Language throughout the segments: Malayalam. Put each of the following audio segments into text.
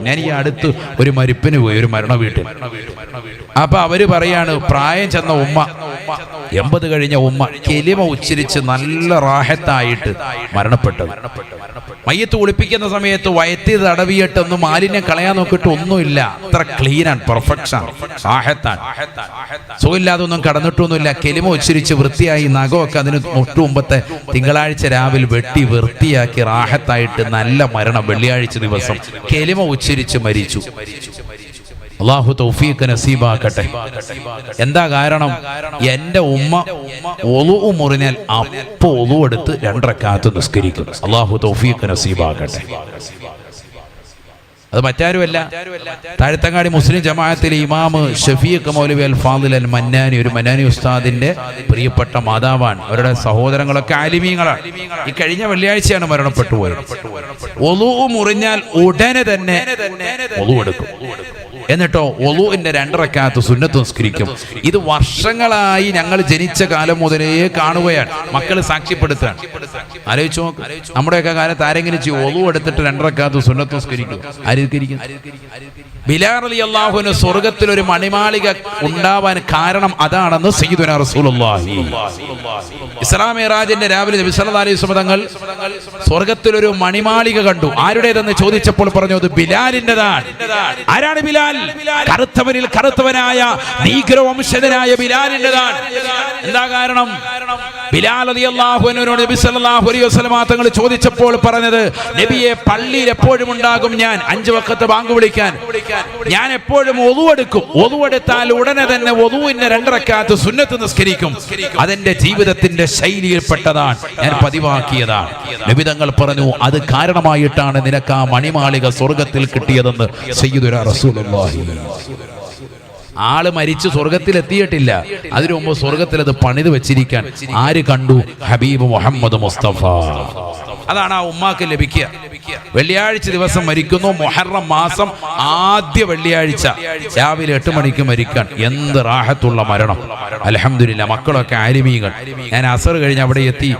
കൊടുക്കും ഞാൻ ഈ അടുത്ത് ഒരു മരിപ്പിന് പോയി ഒരു മരണ വീട്ടിൽ. അപ്പൊ അവർ പറയാണ് പ്രായം ചെന്ന ഉമ്മ. എൺപത് കഴിഞ്ഞ ഉമ്മ കെലിമ ഉച്ചരിച്ച് നല്ല റാഹത്തായിട്ട് മരണപ്പെട്ടത്. മയ്യത്ത് കുളിപ്പിക്കുന്ന സമയത്ത് വയറ്റി തടവിയിട്ടൊന്ന് മാലിന്യം കളയാൻ നോക്കിയിട്ട് ഒന്നുമില്ല. അത്ര ക്ലീൻ ആണ്. പെർഫെക്ഷൻ റാഹത്താണ്. സുഖമില്ലാതെ ഒന്നും കടന്നിട്ടൊന്നുമില്ല. കെലിമ ഉച്ചരിച്ച് വൃത്തിയായി നഖമൊക്കെ അതിന് തൊട്ടു മുമ്പത്തെ തിങ്കളാഴ്ച രാവിലെ വെട്ടി വൃത്തിയാക്കി റാഹത്തായിട്ട് നല്ല മരണം വെള്ളിയാഴ്ച ദിവസം. കെലിമ ഉച്ചരിച്ച് മരിച്ചു. അള്ളാഹു തൗഫീഖ് നസീബാക്കട്ടെ. എന്താ കാരണം? എന്റെ ഉമ്മ ഒളു മുറിഞ്ഞാൽ അപ്പൊ ഒളു എടുത്ത് രണ്ടരക്കാത്ത് നിസ്കരിക്കും. അള്ളാഹു തൗഫീഖ് നസീബാക്കട്ടെ. അത് മറ്റാരുമല്ല. താഴത്തങ്ങാടി മുസ്ലിം ജമാഅത്തിലെ ഇമാമ് ഷഫീഖ് മൗലവി അൽ ഫാദിൽ അൽ മന്നാനി ഒരു മന്നാനി ഉസ്താദിന്റെ പ്രിയപ്പെട്ട മാതാവാണ്. അവരുടെ സഹോദരങ്ങളൊക്കെ ആലിമീങ്ങളാണ്. ഈ കഴിഞ്ഞ വെള്ളിയാഴ്ചയാണ് മരണപ്പെട്ടു പോയത്. ഒലു മുറിഞ്ഞാൽ ഉടനെ തന്നെ ഒലു എടുക്കും. എന്നിട്ടോ ഒലുവിന്റെ രണ്ടരക്കാത്ത് സുന്നത്ത് നിസ്കരിക്കും. ഇത് വർഷങ്ങളായി ഞങ്ങൾ ജനിച്ച കാലം മുതലേ കാണുകയാണ്. മക്കൾ സാക്ഷ്യപ്പെടുത്തുകയാണ്. ആലോചിച്ചു നമ്മുടെയൊക്കെ കാലത്ത് ആരെങ്കിലും ചെയ്യും ഒലു എടുത്തിട്ട് രണ്ടരക്കാത്ത് സുന്നത്ത് നിസ്കരിക്കും? ആയിരിക്കും ബിലാർ അലി അള്ളാഹുവിന് സ്വർഗത്തിൽ ഒരു മണിമാളിക ഉണ്ടാവാൻ കാരണം അതാണെന്ന് സയ്യിദുന റസൂലുള്ളാഹി. ഇസ്ലാം മിറാജിന്റെ രാവിലെ നബി അലൈഹി വസല്ലം തങ്ങൾ സ്വർഗത്തിൽ ഒരു മണിമാളിക കണ്ടു. ആരുടേതെന്ന് ചോദിച്ചപ്പോൾ പറഞ്ഞു അത് ബിലാലിന്റെതാണ്. ആരാണ് ബിലാൽ? കറുത്തവനിൽ കറുത്തവനായ നീഗ്രോ വംശജനായ ബിലാലിന്റെതാണ് എന്താ കാരണം? ബിലാൽ അലി അൻഹുവിനോട് നബി സല്ലല്ലാഹു അലൈഹി വസ്ലമാ തങ്ങൾ ചോദിച്ചപ്പോൾ പറഞ്ഞത് നബിയെ പള്ളിയിൽ എപ്പോഴും ഉണ്ടാകും ഞാൻ. അഞ്ചു വക്കത്ത് ബാങ്ക് വിളിക്കാൻ. ഞാൻ എപ്പോഴും ഒതുവെടുക്കും ഒതുവെടുത്താൽ ഉടനെ തന്നെ ഒതുവിന്റെ രണ്ടരക്കാത്ത് സുന്നത്ത് നിസ്കരിക്കും. അതെന്റെ ജീവിതത്തിന്റെ ശൈലിയിൽപ്പെട്ടതാണ്. ഞാൻ പതിവാക്കിയതാണ്. നബി തങ്ങൾ പറഞ്ഞു അത് കാരണമായിട്ടാണ് നിനക്ക് ആ മണിമാളിക സ്വർഗത്തിൽ കിട്ടിയതെന്ന് സയ്യിദുര റസൂലുള്ളാഹി ആൾ മരിച്ച് സ്വർഗത്തിലെത്തിയിട്ടില്ല. അതിനു മുമ്പ് സ്വർഗത്തിൽ അത് പണിത് വെച്ചിരിക്കാൻ ആര് കണ്ടു? ഹബീബ് മുഹമ്മദ് മുസ്തഫ. അതാണ് ആ ഉമ്മാക്ക് ലഭിക്കുക. വെള്ളിയാഴ്ച ദിവസം മരിക്കുന്നു. മൊഹറം മാസം ആദ്യ വെള്ളിയാഴ്ച. രാവിലെ എട്ട് മണിക്ക് മരിക്കാൻ. എന്ത് റാഹത്തുള്ള മരണം. അലഹമില്ല മക്കളൊക്കെ ആലിമീകൾ ഞാൻ അസർ കഴിഞ്ഞ് അവിടെ എത്തി.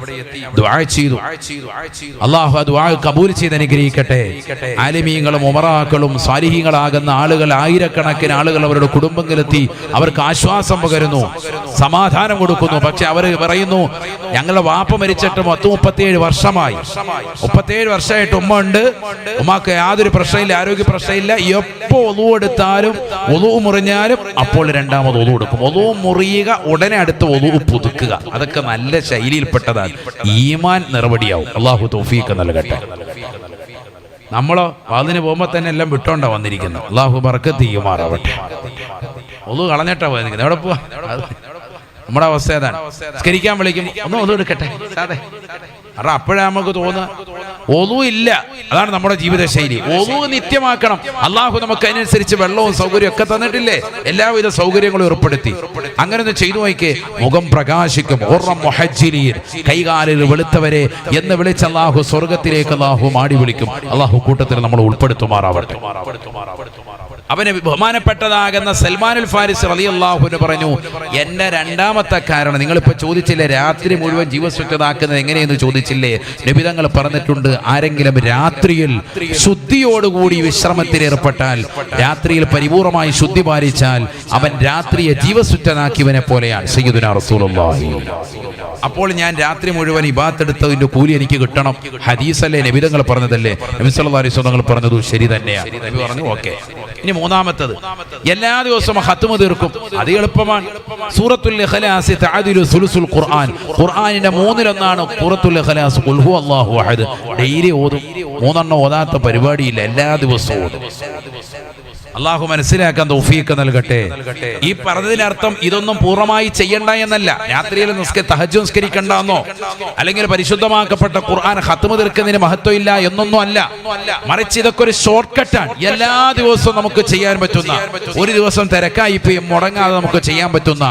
ചെയ്തു. അള്ളാഹു ആ കബൂൽ ചെയ്ത് അനുഗ്രഹിക്കട്ടെ. ആലിമീങ്ങളും ഉമറാക്കളും സാലിഹീങ്ങളാകുന്ന ആളുകൾ ആയിരക്കണക്കിന് ആളുകൾ അവരുടെ കുടുംബങ്ങളിലെത്തി. അവർക്ക് ആശ്വാസം പകരുന്നു. സമാധാനം കൊടുക്കുന്നു. പക്ഷെ അവർ പറയുന്നു ഞങ്ങളുടെ വാപ്പ മരിച്ചിട്ട് പത്ത് മുപ്പത്തിയേഴ് വർഷമായി. മുപ്പത്തിയേഴ് വർഷമായിട്ട് ഉമ്മ ഉണ്ട് ഉമ്മക്ക് യാതൊരു പ്രശ്നമില്ല ആരോഗ്യ പ്രശ്നമില്ല. എപ്പോ ഒതു എടുത്താലും ഒതു മുറിഞ്ഞാലും അപ്പോൾ രണ്ടാമത് ഒതു എടുക്കും. ഒതു മുറിയുക ഉടനെ അടുത്ത് ഒതു പുതുക്കുക. അതൊക്കെ നല്ല ശൈലിയിൽപ്പെട്ടതാണ്. ഈമാൻ നിറവടിയാവും. അള്ളാഹു തൗഫീഖ് നൽകട്ടെ. നമ്മളോ അതിന് പോകുമ്പോ തന്നെ എല്ലാം വിട്ടോണ്ടാ വന്നിരിക്കുന്നു അള്ളാഹു പറക്ക് തീയുമാറാവട്ടെ ഒതു കളഞ്ഞിട്ടാ പോയിരിക്കുന്നത്. എവിടെ പോവാ? അത് നമ്മുടെ അവസ്ഥ ഏതാണ് സ്കരിക്കാൻ വിളിക്കും ഒന്ന് ഒതു എടുക്കട്ടെ. സാധേ. കാരണം അപ്പോഴാ നമുക്ക് തോന്നുക ഒതു ഇല്ല അതാണ് നമ്മുടെ ജീവിതശൈലി. ഒതു നിത്യമാക്കണം. അള്ളാഹു നമുക്ക് അതിനനുസരിച്ച് വെള്ളവും സൗകര്യവും ഒക്കെ തന്നിട്ടില്ലേ? എല്ലാവിധ സൗകര്യങ്ങളും ഏർപ്പെടുത്തി. അങ്ങനെ ഒന്ന് ചെയ്തു നോക്കിയേ മുഖം പ്രകാശിക്കും. കൈകാലിൽ വെളുത്തവരെ എന്ന് വിളിച്ച അള്ളാഹു സ്വർഗത്തിലേക്ക് അള്ളാഹു മാടി വിളിക്കും. അള്ളാഹു കൂട്ടത്തിൽ നമ്മൾ ഉൾപ്പെടുത്തുമാറാവട്ടെ. അവന് ബഹുമാനപ്പെട്ടതാകുന്ന സൽമാനുൽ ഫാരിസ് അലി അള്ളാഹുന് പറഞ്ഞു എന്റെ രണ്ടാമത്തെ കാരണം നിങ്ങളിപ്പോ ചോദിച്ചില്ലേ രാത്രി മുഴുവൻ ജീവസ്വച്ഛതാക്കുന്നത് എങ്ങനെയെന്ന് ചോദിച്ചില്ലേ? നിബിതങ്ങൾ പറഞ്ഞിട്ടുണ്ട് ആരെങ്കിലും രാത്രിയിൽ ശുദ്ധിയോടുകൂടി വിശ്രമത്തിൽ ഏർപ്പെട്ടാൽ രാത്രിയിൽ പരിപൂർണമായി ശുദ്ധി പാലിച്ചാൽ അവൻ രാത്രിയെ ജീവസ്വച്ഛനാക്കിയവനെ പോലെയാണ്. സയ്യിദുന റസൂലുള്ളാഹി. അപ്പോൾ ഞാൻ രാത്രി മുഴുവൻ ഇബാത്തെടുത്തതിന്റെ കൂലി എനിക്ക് കിട്ടണം. ഹദീസല്ലേ നബിതങ്ങൾ പറഞ്ഞതല്ലേ? നബി സല്ലല്ലാഹു അലൈഹി വസല്ലം പറഞ്ഞത് ശരി തന്നെയാണ് പറഞ്ഞു ഓക്കെ. ഇനി മൂന്നാമത്തത് എല്ലാ ദിവസവും ഹത്തുമ തീർക്കും. അത് എളുപ്പമാണ്. സൂറത്തുൽ സുലുസുൽ ഖുർആൻ. ഖുർആനിന്റെ മൂന്നിലൊന്നാണ് ഇഖ്ലാസ് ഉൽഹു അഹദ്. ഡെയിലി ഓതും. മൂന്നെണ്ണം ഓതാത്ത പരിപാടിയില്ല എല്ലാ ദിവസവും ഓതും. അള്ളാഹു മനസ്സിലാക്കാൻ തൗഫീഖ് നൽകട്ടെ. ഈ പറഞ്ഞതിനർത്ഥം ഇതൊന്നും പൂർണമായി ചെയ്യണ്ട എന്നല്ല. രാത്രിയിൽ നിസ്ക അല്ലെങ്കിൽ പരിശുദ്ധമാക്കപ്പെട്ട ഖുർആൻ ഹത്തുമ തീർക്കുന്നതിന് മഹത്വം ഇല്ല എന്നൊന്നും അല്ല. മറിച്ച് ഇതൊക്കെ ഒരു ഷോർട്ട് കട്ടാണ് എല്ലാ ദിവസവും നമുക്ക് ചെയ്യാൻ പറ്റുന്ന ഒരു ദിവസം തിരക്കായി പോയി മുടങ്ങാതെ നമുക്ക് ചെയ്യാൻ പറ്റുന്ന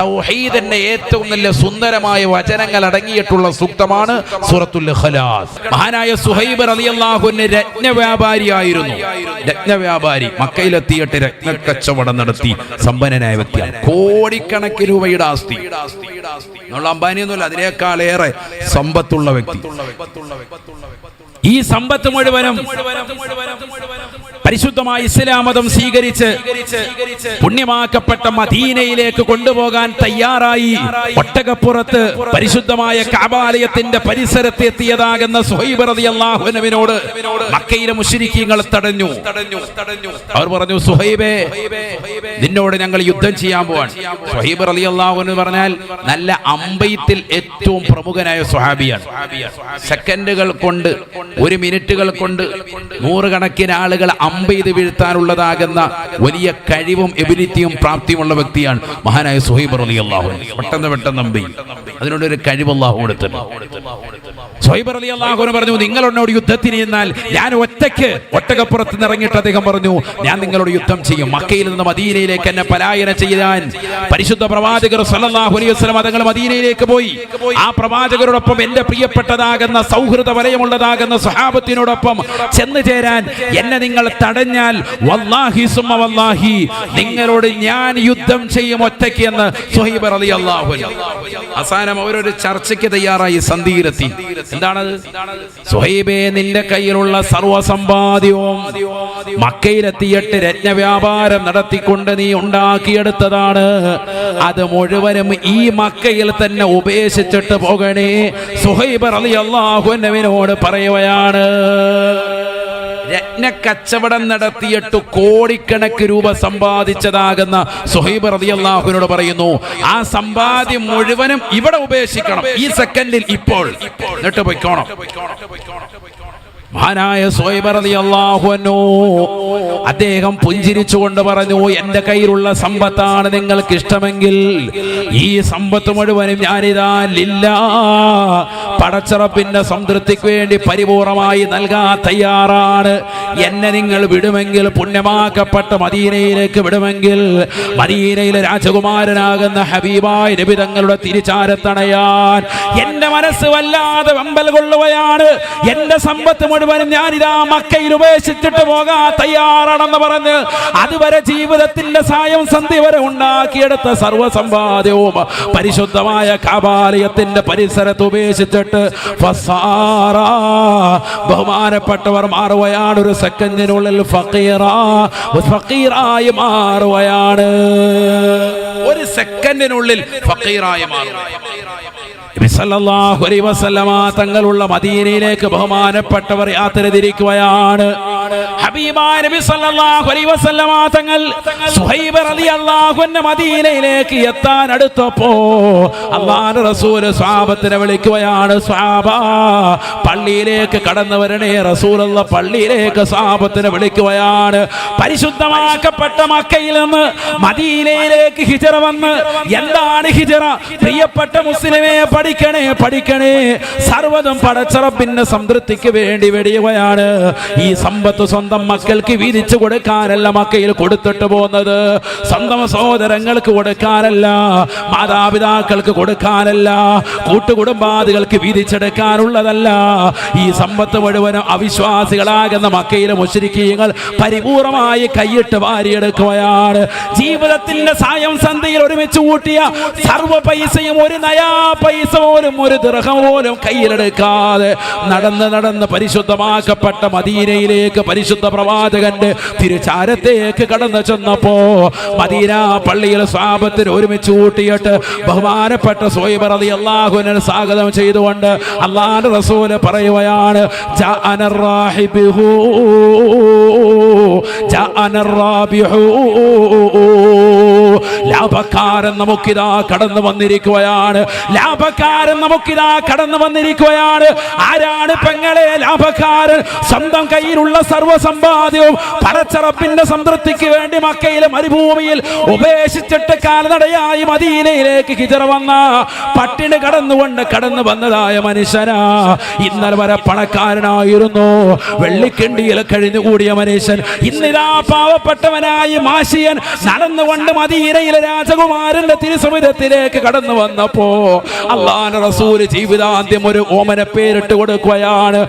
തൗഹീദിന്റെ ഏറ്റവും നല്ല സുന്ദരമായ വചനങ്ങൾ അടങ്ങിയിട്ടുള്ള സൂക്തമാണ് സൂറത്തുൽ ഖലാസ്. മഹാനായ സുഹൈബ് റളിയല്ലാഹുവിന് രത്ന വ്യാപാരിയായിരുന്നു രത്ന വ്യാപാരി മക്കയിലെത്തിയിട്ട് രത്നക്കച്ചവടം നടത്തി സമ്പന്നനായ വ്യക്തിയാണ്. കോടിക്കണക്കിന് രൂപയുടെ ആസ്തി. എന്നുള്ള അംബാനിയൊന്നുമില്ല അതിനേക്കാളേറെ സമ്പത്തുള്ള വ്യക്തി. ഈ സമ്പത്ത് മുഴുവനും പരിശുദ്ധമായ ഇസ്ലാം മതം സ്വീകരിച്ച് പുണ്യമാക്കപ്പെട്ട മദീനയിലേക്ക് കൊണ്ടുപോകാൻ തയ്യാറായി. ഒട്ടകപ്പുറത്ത് പരിശുദ്ധമായ കാബാലയത്തിന്റെ പരിസരത്ത് എത്തിയതാകുന്ന സുഹൈബ് അൻഹുവിനോട് മക്കയിലെ മുശ്രിക്കീങ്ങൾ തടഞ്ഞു. അവർ പറഞ്ഞു സുഹൈബേ നിന്നോട് ഞങ്ങൾ യുദ്ധം ചെയ്യാൻ പോവാൻ സുഹൈബ് അലി എന്ന് പറഞ്ഞാൽ നല്ല അമ്പയത്തിൽ ഏറ്റവും പ്രമുഖനായ സുഹാബിയാണ് സെക്കൻഡുകൾ കൊണ്ട് ഒരു മിനിറ്റുകൾ കൊണ്ട് നൂറുകണക്കിന് ആളുകൾ അമ്പെയ്ത് വീഴ്ത്താനുള്ളതാകുന്ന വലിയ കഴിവും എബിലിറ്റിയും പ്രാപ്തിയുമുള്ള വ്യക്തിയാണ് മഹാനായ സുഹൈബ് അലി അള്ളാഹു പെട്ടെന്ന് പെട്ടെന്ന് നമ്പി. അതിനുള്ളൊരു കഴിവ് അള്ളാഹു കൊടുത്തിട്ടുണ്ട്. സുഹൈബ് അലി അൻഹു പറഞ്ഞു നിങ്ങൾ എന്നോട് യുദ്ധത്തിന് ചെന്നാൽ ഞാൻ ഒറ്റയ്ക്ക് ഒട്ടകപ്പുറത്ത് നിറങ്ങിയിട്ട് അദ്ദേഹം പറഞ്ഞു ഞാൻ നിങ്ങളോട് യുദ്ധം ചെയ്യും. മക്കയിൽ നിന്ന് മദീനയിലേക്ക് എന്നെ പലായനം ചെയ്യാൻ പരിശുദ്ധ പ്രവാചകർ സല്ലല്ലാഹു അലൈഹി വസല്ലം മദീനയിലേക്ക് പോയി. ആ പ്രവാചകരോടൊപ്പം എന്റെ പ്രിയപ്പെട്ടതാകുന്ന സൗഹൃദ വലയമുള്ളതാകുന്ന സഹാബത്തിനോടൊപ്പം ചെന്ന് ചേരാൻ എന്നെ നിങ്ങൾ തടഞ്ഞാൽ വല്ലാഹി സുമ വല്ലാഹി നിങ്ങളോട് ഞാൻ യുദ്ധം ചെയ്യും ഒറ്റയ്ക്ക് എന്ന് സുഹൈബ് റളിയല്ലാഹു അൻഹു. അവസാനം അവരൊരു ചർച്ചയ്ക്ക് തയ്യാറായി സന്ധിയിലെത്തി. എന്താണ് സുഹൈബേ നിന്റെ കയ്യിലുള്ള സർവസമ്പാദ്യവും മക്കയിലെത്തിയിട്ട് രത്നവ്യാപാരം നടത്തിക്കൊണ്ട് നീ ഉണ്ടാക്കിയെടുത്തതാണ്. അത് മുഴുവനും ഈ മക്കയിൽ തന്നെ ഉപേക്ഷിച്ചിട്ട് പോകണേ സുഹൈബ് റളിയല്ലാഹുവിനോട് പറയുകയാണ്. രത്നക്കച്ചവടം നടത്തിയിട്ട് കോടിക്കണക്ക് രൂപ സമ്പാദിച്ചതാകുന്ന സുഹൈബ് റതിയല്ലാഹുവിനോട് പറയുന്നു ആ സമ്പാദ്യം മുഴുവനും ഇവിടെ ഉപേക്ഷിക്കണം ഈ സെക്കൻഡിൽ ഇപ്പോൾ. എന്നിട്ട് പൊയ്ക്കോണം. മഹാനായ അൻഹു അദ്ദേഹം പുഞ്ചിരിച്ചുകൊണ്ട് പറഞ്ഞു എന്റെ കയ്യിലുള്ള സമ്പത്താണ് നിങ്ങൾക്ക് ഇഷ്ടമെങ്കിൽ ഈ സമ്പത്ത് മുഴുവനും ഞാനിതാ ലില്ല പടച്ചറപ്പിന്റെ സംതൃപ്തിക്ക് വേണ്ടി പരിപൂർണമായി നൽകാൻ തയ്യാറാണ്. എന്നെ നിങ്ങൾ വിടുമെങ്കിൽ പുണ്യമാക്കപ്പെട്ട മദീനയിലേക്ക് വിടുമെങ്കിൽ മദീനയിലെ രാജകുമാരനാകുന്ന ഹബീബായ നബി തങ്ങളുടെ തിരിച്ചാരത്തണയാൻ എന്റെ മനസ്സ് വല്ലാതെ വെമ്പൽ കൊള്ളുകയാണ്. എന്റെ സമ്പത്ത് മുഴുവനും ഇതാ മക്കയിൽ ഉപേക്ഷിച്ചിട്ട് പോകാൻ തയ്യാറാണെന്ന് പറഞ്ഞ് അതുവരെ ജീവിതത്തിന്റെ സായം സന്ധി വരെ ഉണ്ടാക്കിയെടുത്ത സർവസമ്പാദ്യവും പരിശുദ്ധമായ കാബാലയത്തിന്റെ പരിസരത്ത് ഉപേക്ഷിച്ചിട്ട് ബഹുമാനപ്പെട്ടവർ മാറുകയാണ്. ഒരു സെക്കൻഡിനുള്ളിൽ ഫക്കീറ ഫക്കീറായി മാറുകയാണ്. ഒരു സെക്കൻഡിനുള്ളിൽ ഫക്കീറായി മാറുകയാണ്. തങ്ങളുള്ള മദീനയിലേക്ക് ബഹുമാനപ്പെട്ടവർ യാത്ര തിരിക്കുകയാണ് തങ്ങൾ മദീനയിലേക്ക് എത്താൻ അടുത്തപ്പോ അല്ലാഹുവിന്റെ റസൂൽ സ്വഹാബത്തിനെ വിളിക്കുകയാണ് സ്വഹാബ പള്ളിയിലേക്ക് കടന്നു വരണേ റസൂലുള്ള പള്ളിയിലേക്ക് സ്വഹാബത്തിനെ വിളിക്കുകയാണ്. പരിശുദ്ധമാക്കപ്പെട്ട മക്കയിൽ നിന്ന് മദീനയിലേക്ക് ഹിജറ വന്ന് എന്താണ് ഹിജറ? പ്രിയപ്പെട്ട മുസ്ലിമെ പഠിക്കണേ പഠിക്കണേ. സർവതും പടച്ചറപ്പിന്റെ സംതൃപ്തിക്ക് വേണ്ടി വെടിയവയാണ് ഈ സമ്പത്ത് സ്വന്തം മക്കൾക്ക് വീതിച്ചു കൊടുക്കാനല്ല മക്കയിൽ കൊടുത്തിട്ട് പോകുന്നത്. സ്വന്തം സഹോദരങ്ങൾക്ക് കൊടുക്കാനല്ല മാതാപിതാക്കൾക്ക് കൊടുക്കാനല്ല കൂട്ടുകുടുംബാദികൾക്ക് വീതിച്ചെടുക്കാനുള്ളതല്ല ഈ സമ്പത്ത് മുഴുവനും അവിശ്വാസികളാകുന്ന മക്കയിലെ മുശ്രിക്കീങ്ങൾ പരിപൂർണമായി കൈയിട്ട് വാരിയെടുക്കുകയാണ്. ജീവിതത്തിന്റെ സായം സന്ധ്യയിൽ ഒരുമിച്ച് കൂട്ടിയ സർവ പൈസയും ഒരു നയാ പൈസ പോലും ഒരു ദൃഹം പോലും കയ്യിലെടുക്കാതെ നടന്ന് നടന്ന് പരിശുദ്ധമാക്കപ്പെട്ട മദീനയിലേക്ക് പരിശുദ്ധ പ്രവാചകന്റെ തിരുചാരത്തേക്ക് കടന്നു ചെന്നപ്പോ മദീന പള്ളിയിൽ സ്വാപത്തിൽ ഒരുമിച്ച് കൂട്ടിയിട്ട് ബഹുമാനപ്പെട്ട സോയിബർ അലി അള്ളാഹുവിനെ സ്വാഗതം ചെയ്തുകൊണ്ട് അള്ളാഹ് റസൂൽ പറയുകയാണ് ലാഭക്കാരൻ നമുക്കിതാ കടന്നു വന്നിരിക്കുകയാണ് ലാഭക്കാരൻ നമുക്കിതാ കടന്നു വന്നിരിക്കുകയാണ്? ആരാണ് പെങ്ങളെ ലാഭക്കാരൻ? സ്വന്തം കയ്യിലുള്ള സർവസമ്പാദ്യവും പടച്ചറപ്പിന്റെ സംതൃപ്തിക്ക് വേണ്ടി മക്കയിലെ മരുഭൂമിയിൽ ഉപേക്ഷിച്ചിട്ട് കാൽനടയായി മദീനയിലേക്ക് ഹിജറ വന്ന പട്ടിണി കടന്നുകൊണ്ട് കടന്നു വന്നതായ മനുഷ്യനാ. ഇന്നലെ വരെ പണക്കാരനായിരുന്നു. വെള്ളിക്കിണ്ടിയിൽ കഴിഞ്ഞുകൂടിയ മനുഷ്യൻ. ഇന്നിതാ പാവപ്പെട്ടവനായി മാഷിയൻ നടന്നുകൊണ്ട് മദീനയിലെ രാജകുമാരന്റെ തിരുസമുദ്രത്തിലേക്ക് കടന്നു വന്നപ്പോ അല്ലാ അള്ളാഹ് റസൂൽ ജീവിതാന്ത്യം ഒരു ഓമന പേരിട്ട് കൊടുക്കുകയാണ്.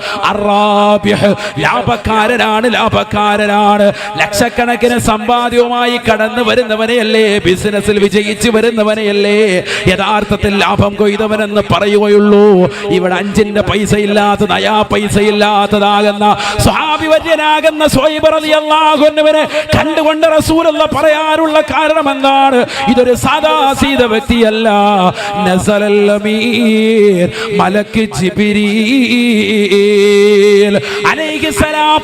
ലാഭക്കാരനാണ് ലാഭക്കാരനാണ്. ലക്ഷക്കണക്കിന് സമ്പാദ്യവുമായി കടന്നു വരുന്നവനെയല്ലേ ബിസിനസ്സിൽ വിജയിച്ചു വരുന്നവനെയല്ലേ യഥാർത്ഥത്തിൽ ലാഭം കൊയ്തവനെന്ന് പറയുകയുള്ളൂ. ഇവിടെ അഞ്ചിന്റെ പൈസ ഇല്ലാത്ത നയാ പൈസ ഇല്ലാത്തതാകുന്ന സ്വാഭിവര്യനാകുന്ന സ്വൈബറിയാകുന്നവനെ കണ്ടുകൊണ്ട് റസൂലുള്ള പറയാനുള്ള കാരണം എന്താണ് ഇതൊരു സാദാ സീത വ്യക്തിയല്ല. നസലൽ മലക്ക്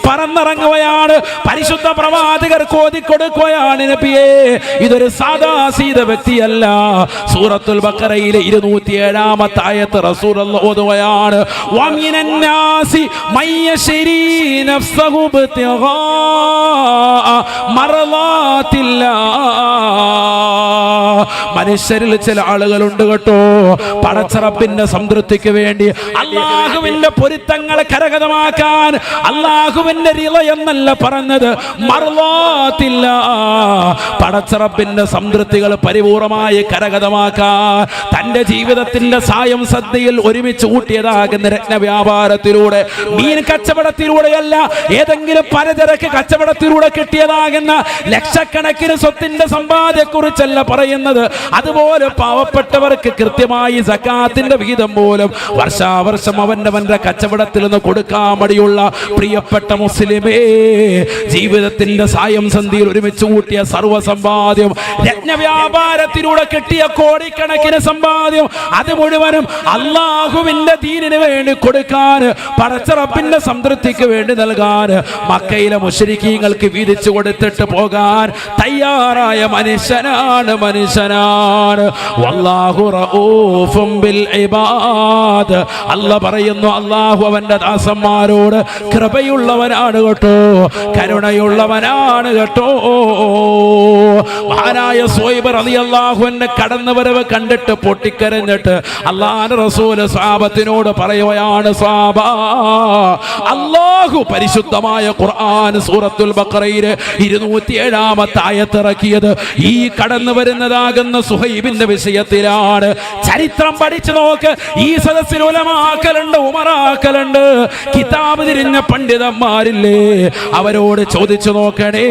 പറന്നിറങ്ങുകയാണ്. പരിശുദ്ധ പ്രവാചകർ കോതിക്കൊടുക്കുകയാണ് നബിയേ. ഇതൊരു സാദാസീത വ്യക്തിയല്ല. സൂറത്തുൽ ബക്കറയിലെ ഇരുന്നൂറ്റി ഏഴാമത്തെ ആയത്ത് റസൂൽ ഓതുകയാണ്. മറലാത്തില്ല മനുഷ്യരിൽ ചില ആളുകളുണ്ട് കേട്ടോ. പടച്ചറപ്പിന്റെ സംതൃപ്തിക്ക് വേണ്ടി അള്ളാഹുവിന്റെ പൊരുത്തങ്ങൾ കരകതമാക്കാൻ അള്ളാഹുവിന്റെ റിള എന്നല്ല പറഞ്ഞത്. മറുവാത്തില്ല പടച്ചറപ്പിന്റെ സംതൃപ്തികൾ പരിപൂർണമായി കരകതമാക്കാൻ തന്റെ ജീവിതത്തിന്റെ സായം സദ്യയിൽ ഒരുമിച്ച് കൂട്ടിയതാകുന്ന രത്ന വ്യാപാരത്തിലൂടെ മീൻ കച്ചവടത്തിലൂടെയല്ല ഏതെങ്കിലും പലചരക്ക് കച്ചവടത്തിലൂടെ കിട്ടിയതാകുന്ന ലക്ഷക്കണക്കിന് സ്വത്തിന്റെ സമ്പാദ്യക്കുറിച്ചല്ല പറയുന്നത്. അതുപോലെ പാവപ്പെട്ടവർക്ക് കൃത്യമായി സക്കാത്തിന്റെ വിഹിതം പോലും വർഷാവർഷം അവന്റെ കച്ചവടത്തിൽ നിന്ന് കൊടുക്കാൻ മടിയുള്ള പ്രിയപ്പെട്ട മുസ്ലിമേ ജീവിതത്തിന്റെ സായം സന്ധിയിൽ ഒരുമിച്ച് കൂട്ടിയ സർവസമ്പാദ്യം രത്നവ്യാപാരത്തിലൂടെ കിട്ടിയ കോടിക്കണക്കിന് സമ്പാദ്യം അത് മുഴുവനും അള്ളാഹുവിന്റെ ദീനിന് വേണ്ടി കൊടുക്കാൻ പടച്ചറപ്പിന്റെ സംതൃപ്തിക്ക് വേണ്ടി നൽകാൻ മക്കയിലെ മുഷരിക്കീങ്ങൾക്ക് വീതിച്ചു കൊടുത്തിട്ട് പോകാൻ തയ്യാറായ മനുഷ്യനാണ് മനുഷ്യനാണ് ഇബാദ്. അല്ല പറയുന്നു അള്ളാഹു അവന്റെ ദാസന്മാരോട് കൃപയുള്ളവനാണ് കേട്ടോ കരുണയുള്ളവനാണ് കേട്ടോ. മഹാനായ സോയിബർ അലി അള്ളാഹുവിന്റെ കടന്നുവരവ് കണ്ടിട്ട് പൊട്ടിക്കരഞ്ഞിട്ട് അള്ളാഹ് റസൂൽ സ്വാപത്തിനോട് പറയുകയാണ് സ്വാബ അള്ളാഹു പരിശുദ്ധമായ ഖുർആൻ സൂറത്തുൽ ബഖറയിലെ ഇരുന്നൂറ്റി ഏഴാമത്തെ ആയത്തിറക്കിയത് ഈ കടന്നു വരുന്നതാകുന്ന സുഹൈബിന്റെ വിഷയത്തിലാണ്. ചരിത്രം പഠിച്ചു നോക്ക്. ഈ സദസ്സിൽ ഉലമാക്കലുണ്ട് ഉമറാക്കലുണ്ട്. കിതാബ് തിരിഞ്ഞ പണ്ഡിതന്മാരില്ലേ? അവരോട് ചോദിച്ചു നോക്കണേ.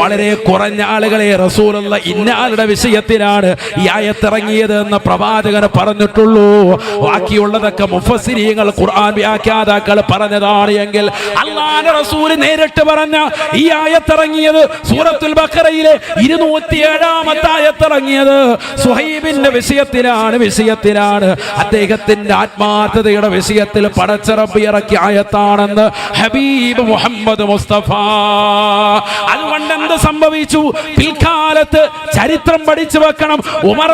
വളരെ കുറഞ്ഞ ആളുകളെ റസൂലുള്ള ഇന്നാളുടെ വിഷയത്തിലാണ് ഈ ആയത്തിറങ്ങിയത് എന്ന് പ്രവാചകൻ പറഞ്ഞിട്ടുള്ളൂ. ബാക്കിയുള്ളതൊക്കെ മുഫസിരിയങ്ങൾ ഖുർആൻ വ്യാഖ്യാതാക്കൾ പറഞ്ഞതാണ് എങ്കിൽ അള്ളാഹ് റസൂൽ നേരിട്ട് പറഞ്ഞ ഈ ആയത്തിറങ്ങിയത് സൂറത്തുൽ ബഖറയിലെ ഇരുന്നൂറ്റി ഏഴാമത്തെ ആയത്തിറങ്ങിയത് സുഹൈബിന്റെ വിഷയത്തിലാണ് വിഷയത്തിലാണ്. അദ്ദേഹത്തിന്റെ ആത്മാർത്ഥതയുടെ വിഷയത്തിൽ പടച്ചിറപ്പി ഇറക്കി ആയത്താണെന്ന് ഹബീബ് മുഹമ്മദ് മുസ്തഫ. അതുകൊണ്ട് എന്ത് സംഭവിച്ചു? പിൽക്കാലത്ത് ചരിത്രം പഠിച്ചു വെക്കണം. ഉമർ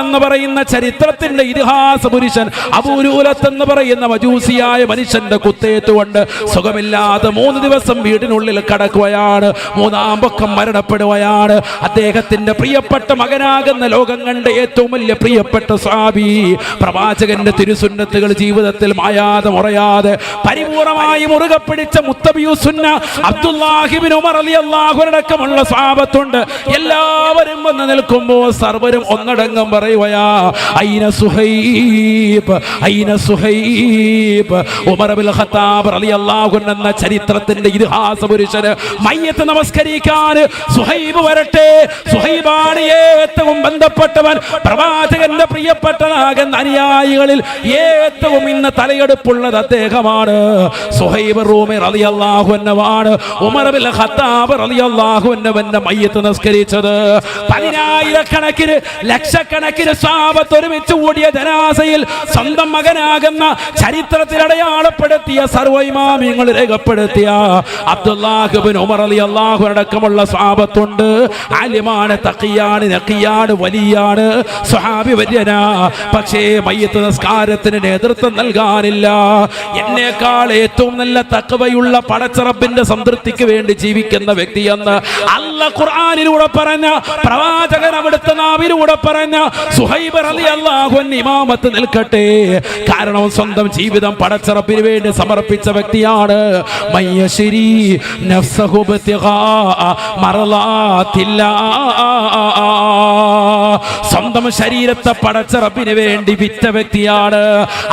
എന്ന് പറയുന്ന ചരിത്രത്തിന്റെ ഇതിഹാസ പുരുഷൻ അബൂരൂലത്ത് എന്ന് പറയുന്ന മജൂസിയായ മനുഷ്യന്റെ കുത്തേറ്റുകൊണ്ട് സുഖമില്ലാതെ മൂന്ന് ദിവസം വീടിനുള്ളിൽ കടക്കുകയാണ്. മൂന്നാം പൊക്കം മരണപ്പെടുകയാണ്. അദ്ദേഹത്തിന്റെ പ്രിയപ്പെട്ട മകനാകുന്ന ലോകം കണ്ട ഏറ്റവും വലിയ പ്രിയപ്പെട്ട സ്വാമി പ്രവാചകന്റെ തിരുസുന്നത്തുകൾ ജീവിതത്തിൽ മായാതെ മുറയാതെ പരിപൂർണമായി മുറുകെ പിടിച്ച മുത്തബിയുസുന്ന അബ്ദുല്ലാഹിബിൻ ഉമർ അലി അള്ളാഹുരടക്കമുള്ള സ്വാപത്തുണ്ട് എല്ലാവരും വന്ന് നിൽക്കുമ്പോൾ സർവരും ഒന്നടങ്കം പറയുവയാ ഐന സുഹൈബ് ഐന സുഹൈബ്. ഉമർ ബിൽ ഖത്താബ് റളിയല്ലാഹു അള്ളാഹുൻ എന്ന ചരിത്രത്തിന്റെ ഇതിഹാസ പുരുഷന് മയ്യത്ത് നമസ്കരിക്കാൻ സുഹൈബ് വരട്ടെ. സുഹൈബാണ് ഏറ്റവും ബന്ധപ്പെട്ടവൻ പ്രവാചകന്റെ പ്രിയപ്പെട്ടതാകുന്ന അനുയായികളിൽ ഏറ്റവും ഇന്ന് തലയെടുപ്പുള്ളത് അദ്ദേഹമാണ്. സുഹൈബ് റൂമി റളിയല്ലാഹു അൻഹുവാണ്. ഉമർ ബിൽ ഖത്താബ് റളിയല്ലാഹു അൻഹുവിന്റെ മയ്യത്ത് നിസ്കരിച്ചത്. പതിനായിരക്കണക്കിന് ലക്ഷക്കണക്കിന് സാപത്ത് ഒരുമിച്ച് കൂടിയ ജനാസയിൽ സ്വന്തം മകനാകുന്ന ചരിത്രത്തിൽ അടയാളപ്പെടുത്തിയ സർവൈമാമിയങ്ങൾ രേഖപ്പെടുത്തിയ അബ്ദുല്ലാഹുബിൻ ഉമർ അലി അള്ളാഹു അടക്കമുള്ള സാപത്തുണ്ട്. ആലിമാണ് തക്കിയാണ് നക്കിയാണ് വലിയാണ്. സ്വഹാബി വര്യന പക്ഷേ മയ്യത്ത് നിസ്കാരത്തിന് നേതൃത്വം നൽകാനില്ല. എന്നേക്കാൾ ഏറ്റവും നല്ല തക്കവയുള്ള പടച്ചറപ്പിന്റെ സംതൃപ്തിക്ക് വേണ്ടി ജീവിക്കുന്ന വ്യക്തിയെന്ന് അല്ല ഖുർആാനിലൂടെ പറഞ്ഞ പ്രവാചകൻ അവിടുത്തെ നാവിലൂടെ പറഞ്ഞ സുഹൈബർ അലി അള്ളാഹു ഇമാമത്ത് നിൽക്കട്ടെ. കാരണം സ്വന്തം ജീവിതം പടച്ചറപ്പിന് വേണ്ടി സമർപ്പിച്ച വ്യക്തിയാണ്. മയ്യശ്ശേരി നഫ്സഹു ബിത്തിഗാ മറലാത്തില്ലാ. സ്വന്തം ശരീരത്തെ പടച്ച റബ്ബിന് വേണ്ടി വിറ്റ വ്യക്തിയാണ്.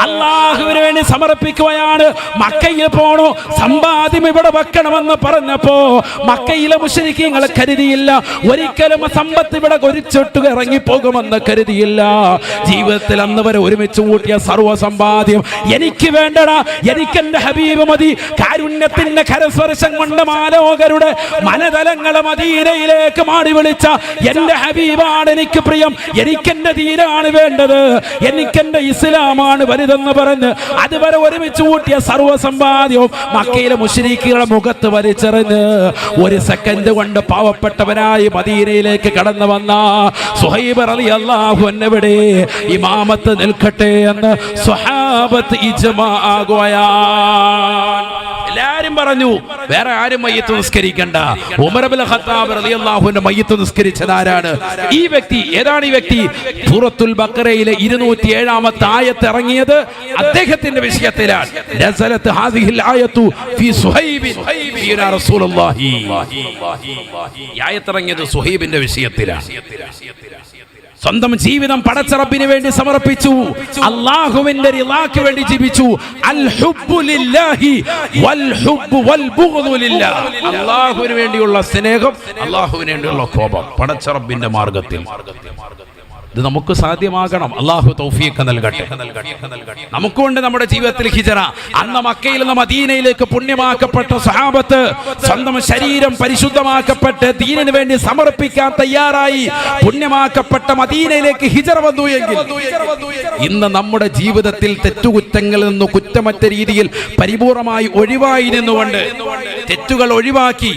അള്ളാഹുവിന് വേണ്ടി സമർപ്പിക്കുകയാണ്. മക്കയിൽ പോണു സമ്പാദ്യം ഇവിടെ വെക്കണമെന്ന് പറഞ്ഞപ്പോ മക്കയിലെ മുഷരിക്കങ്ങളെ കരുതിയില്ല. ഒരിക്കലും സമ്പത്ത് ഇവിടെ കൊരിച്ചിട്ട് ഇറങ്ങി പോകുമെന്ന് കരുതിയില്ല. ജീവിതത്തിൽ അന്ന് വരെ ഒരുമിച്ച് കൂട്ടിയ സർവ സമ്പാദ്യം എനിക്ക് വേണ്ടടാ എനിക്ക് എന്റെ ഹബീബ് മതി കാരുണ്യത്തിന്റെ കരസ്പർശം കൊണ്ട് മാലോകരുടെ മനതലങ്ങളെ മദീനയിലേക്ക് മാടി വിളിച്ച എന്റെ ഹബീബാണ് എനിക്ക് പ്രിയം. എനിക്കെന്റെ തീരാണ് വേണ്ടത്. എനിക്കെന്റെ ഇസ്ലാമാണ് വലുതെന്ന് പറഞ്ഞ് അതുവരെ ഒരുമിച്ച് കൂട്ടിയ സർവസമ്പാദ്യവും മക്കയിലെ മുഷരീഖുകളുടെ മുഖത്ത് വലിച്ചെറിഞ്ഞ് ഒരു സെക്കൻഡ് കൊണ്ട് പാവപ്പെട്ടവനായി മദീനയിലേക്ക് കടന്നു വന്ന സുഹൈബർ അലി അള്ളാഹു എന്നെവിടെ ഇമാമത്ത് നിൽക്കട്ടെ എന്ന് സ്വഹാബത്ത് ഇജ്മാ ആകുകയാണ്. എല്ലാരും പറഞ്ഞു വേറെ ആരും മയ്യത്ത് നിസ്കരിക്കണ്ട. ഖത്താബ് മയ്യത്ത് നിസ്കരിച്ചത് ആരാണ്? ഈ വ്യക്തി. ഏതാണ് ഈ വ്യക്തി? സൂറത്തുൽ ബഖറയിലെ ഇരുന്നൂറ്റി ഏഴാമത്തെ ആയത്ത് ഇറങ്ങിയത് അദ്ദേഹത്തിന്റെ വിഷയത്തിലാണ്. നസലത്ത് സുഹൈബിന്റെ വിഷയത്തിലാണ്. സ്വന്തം ജീവിതം പടച്ചറപ്പിന് വേണ്ടി സമർപ്പിച്ചു. അള്ളാഹുവിന്റെ റിളാക്ക് വേണ്ടി ജീവിച്ചു. അള്ളാഹുവിന് വേണ്ടിയുള്ള സ്നേഹം അള്ളാഹുവിന് വേണ്ടിയുള്ള കോപം. പടച്ചറപ്പിന്റെ മാർഗത്തിൽ. ഇത് നമുക്ക് സാധ്യമാകണം. അള്ളാഹു തൗഫീഖ് നൽകട്ടെ. നമുക്കുണ്ട് നമ്മുടെ ജീവിതത്തിൽ ഹിജറ. അന്ന് മക്കയിൽ നിന്ന് മദീനയിലേക്ക് പുണ്യമാക്കപ്പെട്ട സഹാബത്ത് സ്വന്തം ശരീരം പരിശുദ്ധമാക്കപ്പെട്ട് ദീനിന് വേണ്ടി സമർപ്പിക്കാൻ തയ്യാറായി പുണ്യമാക്കപ്പെട്ട മദീനയിലേക്ക് ഹിജറ വന്നു എങ്കിൽ ഇന്ന് നമ്മുടെ ജീവിതത്തിൽ തെറ്റുകുറ്റങ്ങളിൽ നിന്ന് കുറ്റമറ്റ രീതിയിൽ പരിപൂർണമായി ഒഴിവായി നിന്നുകൊണ്ട് തെറ്റുകൾ ഒഴിവാക്കി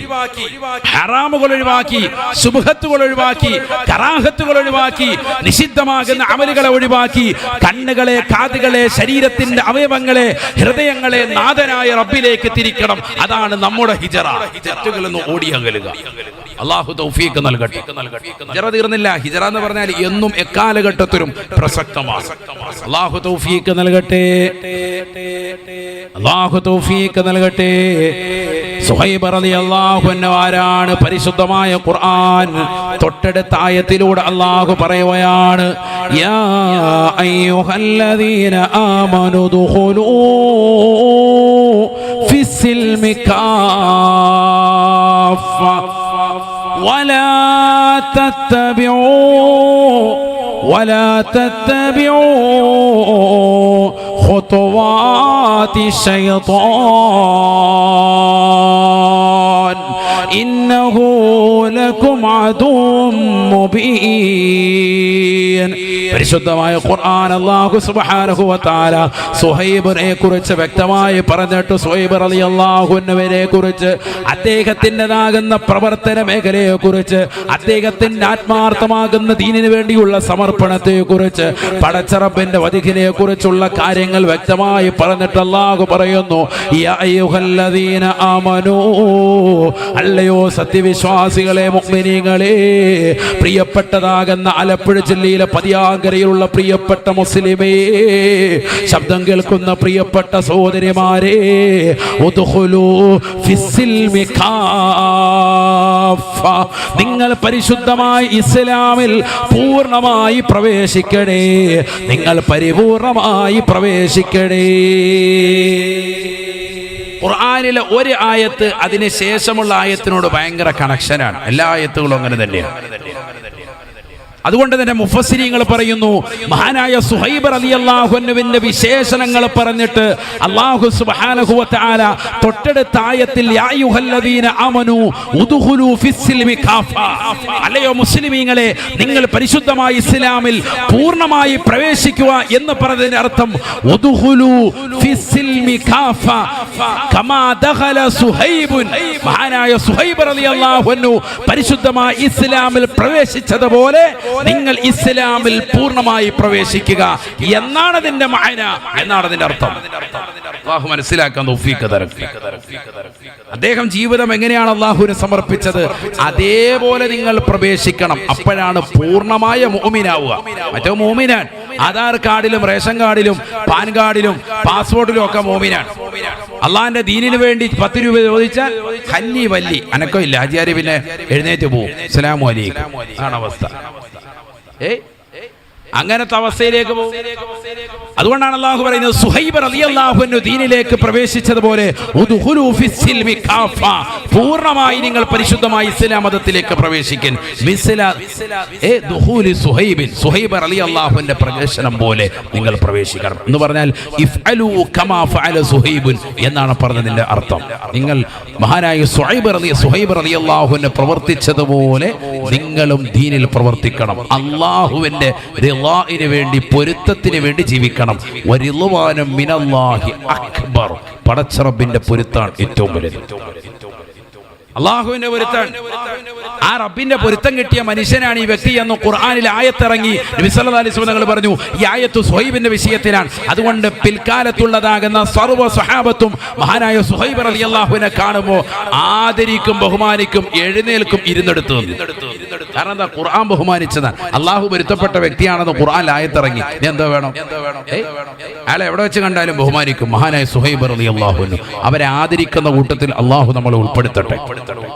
ഹറാമുകൾ ഒഴിവാക്കി സുബഹത്തുകൾ ഒഴിവാക്കി കറാഹത്തുകൾ ഒഴിവാക്കി നിഷിദ്ധമാകുന്ന അമലുകളെ ഒഴിവാക്കി കണ്ണുകളെ കാതുകളെ ശരീരത്തിന്റെ അവയവങ്ങളെ ഹൃദയങ്ങളെ നാഥനായ റബ്ബിലേക്ക് തിരിക്കണം. അതാണ് നമ്മുടെ ഹിജറ. തെറ്റുകളിൽ ഓടിയകലുക അള്ളാഹു തൗഫീഖ് നൽകട്ടെ. ഹിജറ തീർന്നില്ല. ഹിജറ എന്ന് പറഞ്ഞാൽ എന്നും എക്കാലഘട്ടത്തിലും പ്രസക്തമാണ്. അള്ളാഹു തൗഫീഖ് നൽകട്ടെ. അള്ളാഹു തൗഫീഖ് നൽകട്ടെ. സുഹൈബ് റളിയല്ലാഹു അൻഹു ആരാണ് പരിശുദ്ധമായ ഖുർആൻ തൊട്ടടുത്ത ആയത്തിലൂടെ അള്ളാഹു പറയുകയാണ് യാ അയ്യുഹല്ലദീന ആമനു ദുഖുലൂ ഫിസ്സിൽമി കാഫ ولا تتبعوا ولا تتبعوا خطوات الشيطان إنه لكم عدو مبين പരിശുദ്ധമായ ഖുർആൻ അല്ലാഹു സുബ്ഹാനഹു വ തആല സുഹൈബിനെ കുറിച്ച് വ്യക്തമായി പറഞ്ഞിട്ട് സുഹൈബ് റളിയല്ലാഹുവിനെ കുറിച്ച് അദ്ദേഹത്തിൻ്റെതാകുന്ന പ്രവർത്തന മേഖലയെ കുറിച്ച് അദ്ദേഹത്തിന്റെ ആത്മാർത്ഥമാകുന്ന ദീനിന് വേണ്ടിയുള്ള സമർപ്പണത്തെ കുറിച്ച് പടച്ചറബിന്റെ വധികിനെ കുറിച്ചുള്ള കാര്യങ്ങൾ വ്യക്തമായി പറഞ്ഞിട്ട് അല്ലാഹു പറയുന്നു യാ അയ്യുഹല്ലദീന ആമനൂ അല്ലയോ സത്യവിശ്വാസികളെ മുഅ്മിനീങ്ങളെ പ്രിയപ്പെട്ടതാകുന്ന ആലപ്പുഴ ജില്ലയിലെ പതിയാങ്കരയിലുള്ള പ്രിയപ്പെട്ട മുസ്ലിമേ ശബ്ദം കേൾക്കുന്ന പ്രിയപ്പെട്ട സഹോദരിമാരെ. നിങ്ങൾ പരിശുദ്ധമായി ഇസ്ലാമിൽ പൂർണമായി പ്രവേശിക്കണേ നിങ്ങൾ പരിപൂർണമായി പ്രവേശിക്കണേ ഖുർആനിലെ ഒരു ആയത്ത് അതിന് ശേഷമുള്ള ആയത്തിനോട് ഭയങ്കര കണക്ഷനാണ് എല്ലാ ആയത്തുകളും അങ്ങനെ തന്നെയാണ്. അതുകൊണ്ട് തന്നെ മുഫസ്സിരിങ്ങൾ പറയുന്നു മഹാനായ സുഹൈബർ അലി അള്ളാഹുവിന്റെ വിശേഷണങ്ങൾ പറഞ്ഞിട്ട് അള്ളാഹു തആല തൊട്ടടുത്ത ആയത്തിൽ ആമനു ഉദ്ഖുലൂ ഫിസ്സിൽമി കാഫ അല്ലയോ മുസ്ലിമീങ്ങളെ നിങ്ങൾ പരിശുദ്ധമായി ഇസ്ലാമിൽ പൂർണമായി പ്രവേശിക്കുക എന്ന് പറഞ്ഞതിന്റെ അർത്ഥം ഉദ്ഖുലൂ ഫിസ്സിൽമി കാഫ കമാ ദഖല സുഹൈബുൻ. മഹാനായ സുഹൈബ് റളിയല്ലാഹു അൻഹു പരിശുദ്ധമായ ഇസ്ലാമിൽ പ്രവേശിച്ചതുപോലെ നിങ്ങൾ ഇസ്ലാമിൽ പൂർണമായി പ്രവേശിക്കുക. എന്നാണ് അതിന്റെ മായന. എന്നാണ് അതിന്റെ അർത്ഥം. അള്ളാഹു മനസ്സിലാക്കാൻ. അദ്ദേഹം ജീവിതം എങ്ങനെയാണ് അള്ളാഹുവിന് സമർപ്പിച്ചത്? അതേപോലെ നിങ്ങൾ പ്രവേശിക്കണം. അപ്പോഴാണ് പൂർണമായ മോമിനാവുക മറ്റോ മോമിനാൻ ആധാർ കാർഡിലും റേഷൻ കാർഡിലും പാൻ കാർഡിലും പാസ്പോർട്ടിലും ഒക്കെ മോമിനാൻ അള്ളാഹിന്റെ ദീനിന് വേണ്ടി പത്ത് രൂപ ചോദിച്ചാൽ ഹന്നി വല്ലി. അനക്കോ ഇല്ല. ആചാര്യ പിന്നെ എഴുന്നേറ്റ് പോവും. അസ്സലാമു അലൈക്കും. ആണ് അവസ്ഥ. Hey. അങ്ങനത്തെ അവസ്ഥയിലേക്ക് അതുകൊണ്ടാണ് അള്ളാഹു പറയുന്നത് സുഹൈബ് റളിയല്ലാഹു ദീനിലേക്ക് പ്രവേശിച്ചതുപോലെ. പൂർണമായി നിങ്ങൾ പരിശുദ്ധമായ ഇസ്ലാം മതത്തിലേക്ക് പ്രവേശിക്കൻ. സുഹൈബ് പ്രവേശനം പോലെ നിങ്ങൾ പ്രവേശിക്കണം. എന്ന് പറഞ്ഞാൽ ഇഫ്അലു കമാ ഫഅല സുഹൈബുൻ എന്നാണ് പറഞ്ഞതിന്റെ അർത്ഥം. നിങ്ങൾ മഹാനായ സുഹൈബ് റളിയ സുഹൈബ് റളിയല്ലാഹുവിനെ പ്രവർത്തിച്ചതുപോലെ നിങ്ങളും ദീനിൽ പ്രവർത്തിക്കണം. അള്ളാഹുവിന്റെ റിളാഇന് വേണ്ടി പൊരുത്തത്തിന് വേണ്ടി ജീവിക്കണം. വരിളുവാനും മിനല്ലാഹി അക്ബർ. പടച്ചറബിന്റെ പൊരുത്താണ് ഏറ്റവും വലുത്. അള്ളാഹുവിന്റെ പൊരുത്തൻ ആ റബ്ബിന്റെ പൊരുത്തം കിട്ടിയ മനുഷ്യനാണ് ഈ വ്യക്തി എന്ന് ഖുർആാനിൽ ആയത്തിറങ്ങി നിങ്ങൾ പറഞ്ഞു ഈ ആയത്ത് സുഹൈബിന്റെ വിഷയത്തിലാണ്. അതുകൊണ്ട് പിൽക്കാലത്തുള്ളതാകുന്ന സർവ സ്വഹാബത്തും മഹാനായ സുഹൈബ് അലി അള്ളാഹുവിനെ കാണുമ്പോൾ ആദരിക്കും ബഹുമാനിക്കും എഴുന്നേൽക്കും ഇരുന്നെടുത്തു കാരണം എന്താ? ഖുർആൻ ബഹുമാനിച്ചതാണ്. അള്ളാഹു പൊരുത്തപ്പെട്ട വ്യക്തിയാണെന്ന് ഖുർആൻ ആയത്തിറങ്ങി. എന്തോ വേണം? അയാളെ എവിടെ വെച്ച് കണ്ടാലും ബഹുമാനിക്കും മഹാനായ സുഹൈബ് അലി അള്ളാഹുവിന് അവരെ ആദരിക്കുന്ന കൂട്ടത്തിൽ അള്ളാഹു നമ്മളെ ഉൾപ്പെടുത്തട്ടെ. yrittänyt.